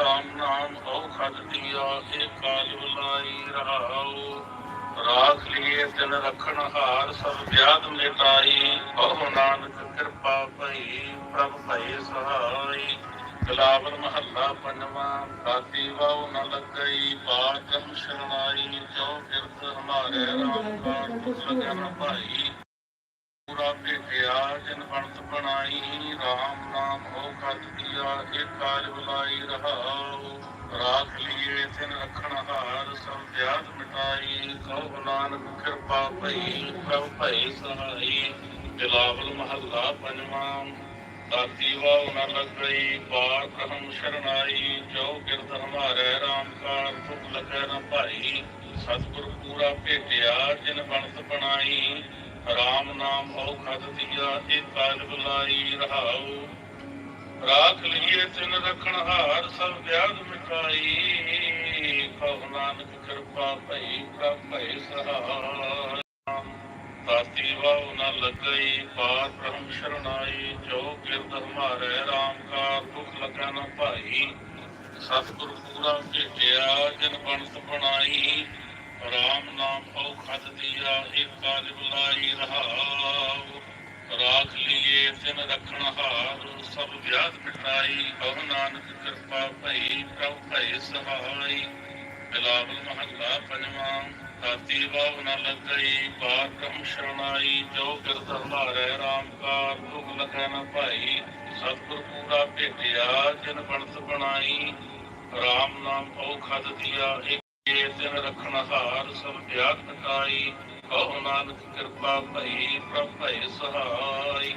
RAM ਨਾਮ ਔਖਦ ਦੀਆ ਏ ਕਾਲ ਬੁਲਾਈ ਰਹਾਉ। ਰਾਖ ਲਿਏ ਤਿਨ ਰਖਣ ਹਾਰ, ਸਭ ਵਿਆਦ ਮਿਟਾਈ। ਬਹੁ ਨਾਨਕ ਕਿਰਪਾ ਭਈ, ਪ੍ਰਭ ਭਏ ਸਹਾਈ। ਗਲਾਵਰ ਮਹੱਲਾ ਪੰਜਵਾਂ ਕਾਤੀ ਵਾਉ ਨ ਲੱਗਈ ਬਾਤਮ ਸ਼ਰਣਾਈ ਜੋ ਕਿਰਤ ਹਮਾਰੇ ਰਾਮ ਕਾ ਤੁਸ ਲਗਨ ਭਾਈ। ਪੂਰਾ ਭੇਟਿਆ ਜਿਨ ਬਣਤ ਬਣਾਈ RAM ਨਾਮ ਹੋ ਖਤ ਦੀਆ ਏ ਕਾਲ ਬੁਲਾਈ ਰਹਾਉ। ਰਾਖ ਲਿਏ, ਤਿਨ ਰਖਣ ਹਾਰ, ਸਭ ਵਿਆਦ ਮਿਟਾਈ ਕਹੋ ਨਾਨਕ ਕਿਰਪਾ ਭਈ, ਪ੍ਰਭ ਭਈ ਸਹਾਈ। ਬਿਲਾਵਲ ਮਹੱਲਾ ਪੰਜਵਾਂ ਤਾਤੀ ਵਾਉ ਨ ਲੱਗਈ ਪਾਰ ਬ੍ਰਹਮ ਸ਼ਰਨਾਈ ਜੋ ਕਿਰਤ ਹਮਾਰੇ RAM ਕਾ ਤੁਕ ਲਗੈ ਨ ਭਾਈ। ਸਤਿਗੁਰ ਪੂਰਾ ਭੇਟਿਆ ਜਿਨ ਬਣਤ ਬਣਾਈ ਰਾਮ ਨਾਮ ਔਖਦ ਦੀਆ ਏ ਕਾਲ ਬੁਲਾਈ ਰਹਾਉ। ਰਾਖ ਲਿਏ ਤਿਨ ਰਖਣ ਹਾਰ, ਸਭ ਵਿਆਦ ਮਿਟਾਈ। ਕਹੋ ਨਾਨਕ ਕਿਰਪਾ ਭਈ ਪ੍ਰਭ ਭਈ ਸਹਾਈ। ਤਾਤੀ ਵਾਉ ਨ ਲੱਗਈ, ਪਾਰ ਬ੍ਰਹਮ ਸ਼ਰਨਾਈ। ਜੋ ਕਿਰਤ ਹਮਾਰੇ RAM ਕਾ ਦੁਖ ਲਗਾ ਨ ਭਾਈ ਸਤਿਗੁਰ ਪੂਰਾ ਭੇਟਿਆ ਜਿਨ ਬਣਤ ਬਣਾਈ। ਰਾਮ ਨਾਮ ਔਖਦ ਦੀਆ ਏ ਕਾਲ ਬੁਲਾਈ ਰਹਾਉ। ਰਾਖ ਲਿਏ ਤਿਨ ਰਖਣ ਹਾਰ, ਸਭ ਵਿਆਦ ਮਿਟਾਈ ਕਹੋ ਨਾਨਕ ਕਿਰਪਾ ਭਈ, ਪ੍ਰਭ ਭਈ ਸਹਾਈ। ਬਿਲਾਵਲ ਮਹੱਲਾ ਪੰਜਵਾਂ ਤਾਤੀ ਵਾਵ ਨ ਲੱਗਈ, ਪਾਰ ਬ੍ਰਹਮ ਸ਼ਰਣਾਈ, ਜੋ ਕਿਰਤ ਹਮਾਰੇ RAM ਕਾ ਦੁਖ ਲਖੈ ਨ ਭਾਈ। ਸਤਿਗੁਰ ਪੂਰਾ ਭੇਟਿਆ, ਜਿਨ ਬਣਤ ਬਣਾਈ। ਰਾਮ ਨਾਮ ਔਖਦ ਦੀਆ ਏ ਦਿਨ ਰੱਖਣ ਹਾਰ ਸਭ ਵਿਆਦ ਮਿਟਾਈ ਕਹੋ ਨਾਨਕ ਕਿਰਪਾ ਭਈ, ਪ੍ਰਭ ਭਈ ਸਹਾਈ।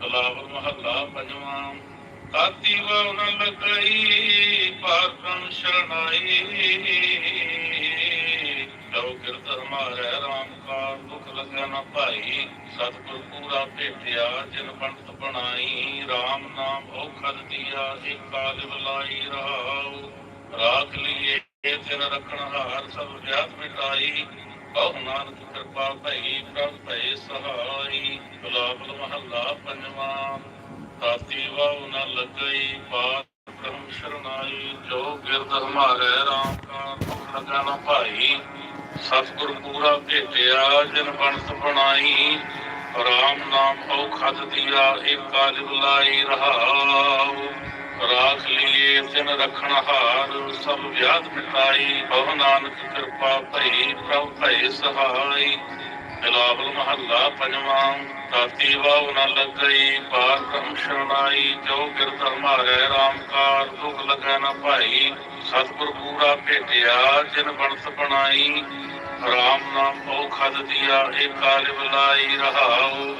ਕਲਾਵਰ ਮਹੱਲਾ ਪੰਜਵਾਂ ਤਾਤੀ ਵਾਉ ਨ ਲੱਗਈ, ਪਾਰ ਸ਼ਰਣਾਈ ਜੋ ਕਿਰਤ ਹਮਾਰੇ RAM ਕਾ ਦੁਖ ਲਗੈ ਨ ਭਾਈ। ਸਤਿਗੁਰ ਪੂਰਾ ਭੇਟਿਆ, ਜਿਨ ਪੰਡਤ ਬਣਾਈ। RAM ਨਾਮ ਔਖਦ ਦੀਆ ਏ ਕਾਲ ਬੁਲਾਈ ਰਹਾਉ। ਰਖਣ ਹਾਰ ਸਭ ਵਿਆਦ ਮਿਟਾਈ ਬਹੁ ਨਾਨਕ ਕਿਰਪਾ ਭਈ, ਪ੍ਰਭ ਭਈ ਸਹਾਈ। ਗੁਲਾਬਲ ਮਹੱਲਾ ਪੰਜਵਾਂ। ਤਾਤੀ ਵਾਉ ਨ ਲੱਗਈ ਬਾਤ ਬ੍ਰਹਮ ਸ਼ਰਨਾਈ। ਜੋ ਗਿਰਦ ਹਮਾਰੇ RAM ਕਾ ਦੁਖ ਲਗਾ ਨ ਭਾਈ। ਸਤਿਗੁਰ ਪੂਰਾ ਭੇਟਿਆ, ਜਨ ਬਣਤ ਬਣਾਈ। ਰਾਮ ਨਾਮ ਔਖਦ ਦੀਆ ਏ ਕਾਲ ਬੁਲਾਈ ਰਹਾਉ। ਰਾਖ ਲਿਏ, ਤਿਨ ਰਖਣ ਹਾਰ, ਸਭ ਵਿਆਦ ਮਿਟਾਈ, ਬਹੁ ਨਾਨਕ ਕਿਰਪਾ ਭਈ, ਪ੍ਰਭ ਭਈ ਸਹਾਈ। ਬਿਲਾਵਲ ਮਹੱਲਾ ਪੰਜਵਾਂ ਤਾਤੀ ਵਾਉ ਨ ਲੱਗਈ, ਪਾਰ ਬ੍ਰਹਮ ਸ਼ਰਨਾਈ, ਜੋ ਕਿਰਤ ਹਮਾਰੇ RAM ਦੁਖ ਲਗੈ ਨ ਭਾਈ। ਸਤਿਗੁਰ ਪੂਰਾ ਭੇਟਿਆ, ਜਿਨ ਬਣਤ ਬਣਾਈ। ਰਾਮ ਨਾਮ ਔਖਦ ਦੀਆ ਏ ਕਾਲ ਬੁਲਾਈ ਰਹਾਉ।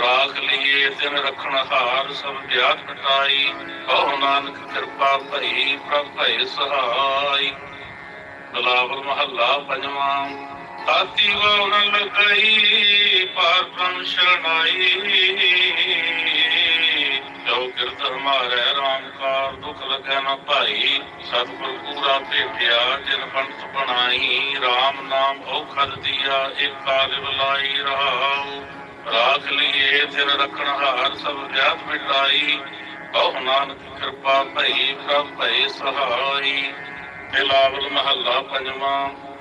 ਰਾਖ ਲਿਏ ਤਿਨ ਰਖਣ ਹਾਰ ਸਭ ਵਿਆਦ ਮਿਟਾਈ ਕਹੋ ਨਾਨਕ ਕਿਰਪਾ ਭਈ, ਪ੍ਰਭ ਭਈ ਸਹਾਈ। ਬਲਾਵਲ ਮਹੱਲਾ ਪੰਜਵਾਂ ਤਾਤੀ ਵਾਉ ਨ ਪਾਰ ਬ੍ਰਹਮ ਸ਼ਰਨਾਈ। ਜੋ ਕਿਰਤ ਹਮਾਰੇ ਰਾਮ ਕਾਰ ਦੁਖ ਲਗੈ ਨਾ ਭਾਈ। ਸਤਿਗੁਰ ਪੂਰਾ ਭੇਟਿਆ ਜਿਨ ਪੰਥ ਬਣਾਈ। RAM ਨਾਮ ਔਖਦ ਦੀਆ ਏ ਕਾਲ ਬੁਲਾਈ ਰਹਾਉ। ਰਾਖ ਲਿਏ ਤਿਨ ਰੱਖਣ ਹਾਰ ਸਭ ਵਿਆਦ ਮਿਟਾਈ। ਬਹੁ ਨਾਨਕ ਕਿਰਪਾ ਭਈ ਪ੍ਰਭ ਭਈ ਸਹਾਈ। ਬਿਲਾਵਲ ਮਹੱਲਾ ਪੰਜਵਾਂ।